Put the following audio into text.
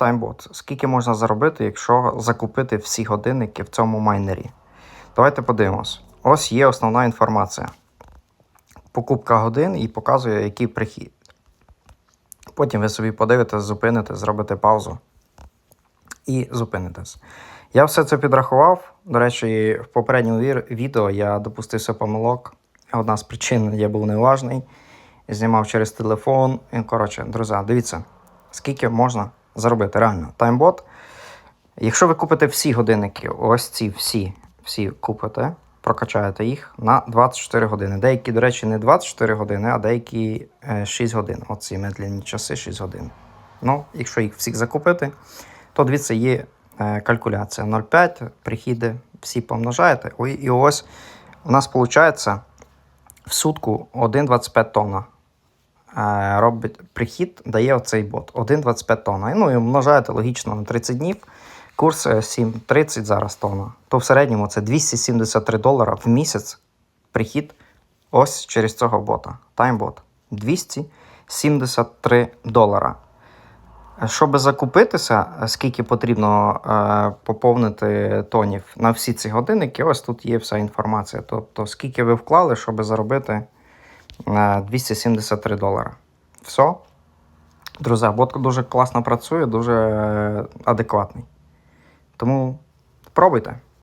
таймбот. Скільки можна заробити, якщо закупити всі годинники в цьому майнері? Давайте подивимось. Ось є основна інформація. Покупка годин і показує, який прихід. Потім ви собі подивитесь, зупините, зробите паузу і зупинитесь. Я все це підрахував. До речі, в попередньому відео я допустився помилок. Одна з причин я був неуважний, знімав через телефон. Коротше, друзі, дивіться, скільки можна заробити реально. Таймбот. Якщо ви купите всі годинники, ось ці всі, всі купите, прокачаєте їх на 24 години. Деякі, до речі, не 24 години, а деякі е, 6 годин. Оці медленні часи 6 годин. Ну, якщо їх всіх закупити, то дивіться, є е, калькуляція 0,5, прихіди, всі помножаєте. І ось у нас виходить в сутку 1,25 тонна. Е, Робить прихід, дає оцей бот 1,25 тонна. Ну і множаєте логічно на 30 днів. Курс е, 7,30 зараз тонна. То в середньому це 273 долара в місяць прихід ось через цього бота. Таймбот. 273 долара. Щоб закупитися, е, скільки потрібно е, поповнити тонів на всі ці годинники, ось тут є вся інформація. Тобто, скільки ви вклали, щоб заробити е, 273 долара. Все. Друзі, бот дуже класно працює, дуже е, адекватний. Тому пробуйте.